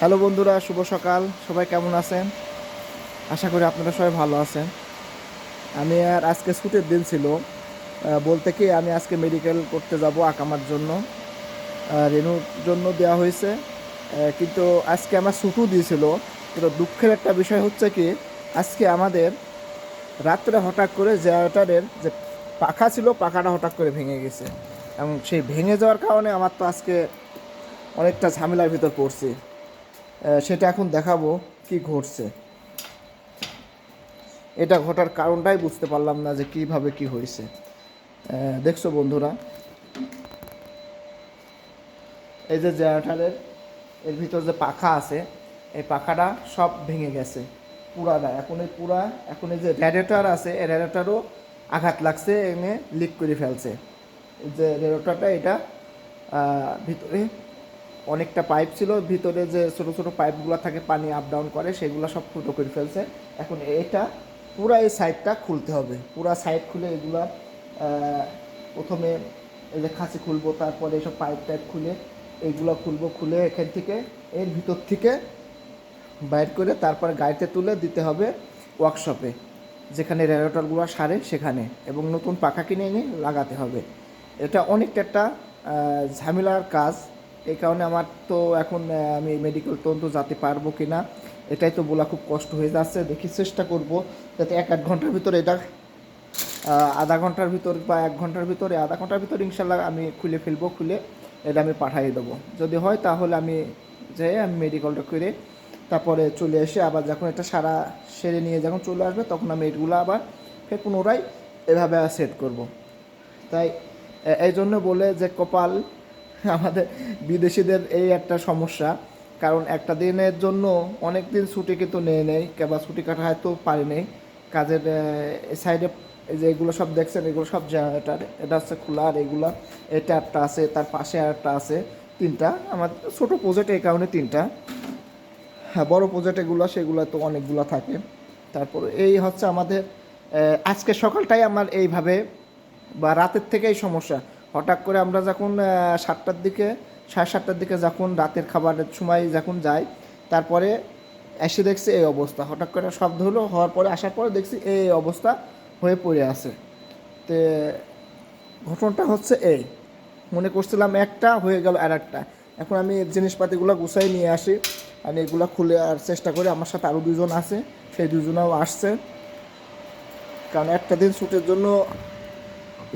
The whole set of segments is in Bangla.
হ্যালো বন্ধুরা, শুভ সকাল। সবাই কেমন আছেন? আশা করি আপনারা সবাই ভালো আছেন। আমি আর আজকে ছুটির দিন ছিল। বলতে কি, আমি আজকে মেডিকেল করতে যাব আকামার জন্য। রেনুর জন্য দেওয়া হয়েছে। কিন্তু আজকে আমার ছুটু দিয়েছিল। কিন্তু দুঃখের একটা বিষয় হচ্ছে কি, আজকে আমাদের রাত্রে হঠাৎ করে জেনারেটারের যে পাখা ছিল, পাখাটা হঠাৎ করে ভেঙে গেছে। এবং সেই ভেঙে যাওয়ার কারণে আমার তো আজকে অনেকটা ঝামেলার ভিতর পড়ছি। সেটা এখন দেখাবো কি ঘটছে। এটা ঘটার কারণটাই বুঝতে পারলাম না যে কীভাবে কি হয়েছে। দেখছ বন্ধুরা, এই যে জেনারেটারের, এর ভিতর যে পাখা আছে, এই পাখাটা সব ভেঙে গেছে পুরাটা এখন এই পুরা, এখন এই যে রেডিয়েটার আছে, এই রেডিয়েটারও আঘাত লাগছে, এনে লিক করে ফেলছে। যে রেডিয়েটারটা এটা ভিতরে অনেকটা পাইপ ছিল, ভিতরে যে ছোট ছোট পাইপগুলো থাকে, পানি আপ ডাউন করে, সেগুলো সব ফুটো করে ফেলছে। এখন এটা পুরা এই সাইডটা খুলতে হবে। পুরা সাইড খুলে এগুলা প্রথমে এই যে খাসি খুলবো, তারপরে এইসব পাইপ টাইপ খুলে এইগুলো খুলবো, খুলে এখান থেকে, এর ভিতর থেকে বাইর করে তারপরে গাড়িতে তুলে দিতে হবে ওয়ার্কশপে যেখানে রেডিয়েটরগুলো সারে সেখানে এবং নতুন পাখা কিনে এনে লাগাতে হবে। এটা অনেকটা একটা ঝামেলার কাজ। এই কারণে আমার তো এখন আমি মেডিকেল তন্ত যেতে পারব কি না এটাই তো বলা খুব কষ্ট হয়ে যাচ্ছে। দেখি চেষ্টা করব যাতে এক আধ ঘণ্টার ভিতরে এটা আধা ঘণ্টার ভিতর বা এক ঘণ্টার ভিতরে, আধা ঘণ্টার ভিতরে ইনশাল্লাহ আমি খুলে ফেলব, খুলে এটা আমি পাঠিয়ে দেবো। যদি হয় তাহলে আমি যাই আমি মেডিকেলটা করে তারপরে চলে এসে আবার যখন এটা সারা সেরে নিয়ে যখন চলে আসবে, তখন আমি এগুলো আবার ফের পুনরায় এভাবে সেট করব। তাই এই জন্য বলে যে কপাল আমাদের বিদেশিদের এই একটা সমস্যা। কারণ একটা দিনের জন্য অনেক দিন ছুটি কিন্তু নিয়ে নেই, কিংবা ছুটি কাটা হয়তো পারি নেই। কাজের সাইডে যে এগুলো সব দেখছেন, এগুলো সব জেনারেটার এটা হচ্ছে খোলা আর এগুলো, এটা একটা আছে, তার পাশে আর একটা আছে, তিনটা। আমার ছোটো প্রজেক্ট এই কারণে তিনটা। হ্যাঁ বড়ো প্রজেক্ট এগুলো, সেগুলো তো অনেকগুলো থাকে। তারপর এই হচ্ছে আমাদের আজকে সকালটাই আমার এইভাবে, বা রাতের থেকেই সমস্যা। হঠাৎ করে আমরা যখন সাতটার দিকে, সাড়ে সাতটার দিকে যখন রাতের খাবারের সময় যখন যাই, তারপরে এসে দেখছি এই অবস্থা। হঠাৎ করে শব্দ হলো, হওয়ার পরে আসার পরে দেখছি এই অবস্থা হয়ে পড়ে আছে। তে, ঘটনাটা হচ্ছে এই। মনে করছিলাম একটা হয়ে গেল আর একটা। এখন আমি জিনিসপাতিগুলো গুছাই নিয়ে আসি। আমি এগুলো খুলে আর চেষ্টা করি। আমার সাথে আরও দুজন আছে, সেই দুজনেও আসছে। কারণ একটা দিন শ্যুটের জন্য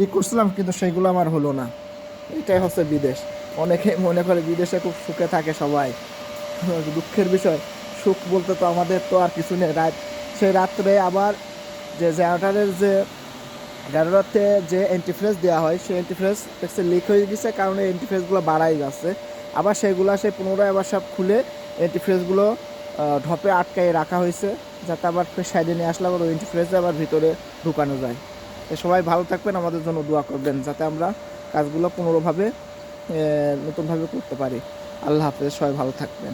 ই করছিলাম, কিন্তু সেইগুলো আমার হলো না। এটাই হচ্ছে বিদেশ। অনেকে মনে করে বিদেশে খুব সুখে থাকে সবাই। দুঃখের বিষয়, সুখ বলতে তো আমাদের তো আর কিছু নেই। রাত, সেই রাত্রে আবার যে জেনারেটারের যে জেনারেটরতে যে অ্যান্টিফ্রেস দেওয়া হয়, সেই অ্যান্টিফ্রেস দেখছে লিক হয়ে গেছে, কারণ এই অ্যান্টিফ্রেসগুলো বাড়াই যাচ্ছে। আবার সেগুলো সে পুনরায় আবার সব খুলে অ্যান্টিফ্রেসগুলো ঢপে আটকায় রাখা হয়েছে, যাতে আবার সাইডে নিয়ে আসলে আবার ওই অ্যান্টিফ্রেস আবার ভিতরে ঢুকানো যায়। সবাই ভালো থাকবেন, আমাদের জন্য দোয়া করবেন যাতে আমরা কাজগুলো পুনরভাবে নতুনভাবে করতে পারি। আল্লাহ হাফেজ, সবাই ভালো থাকবেন।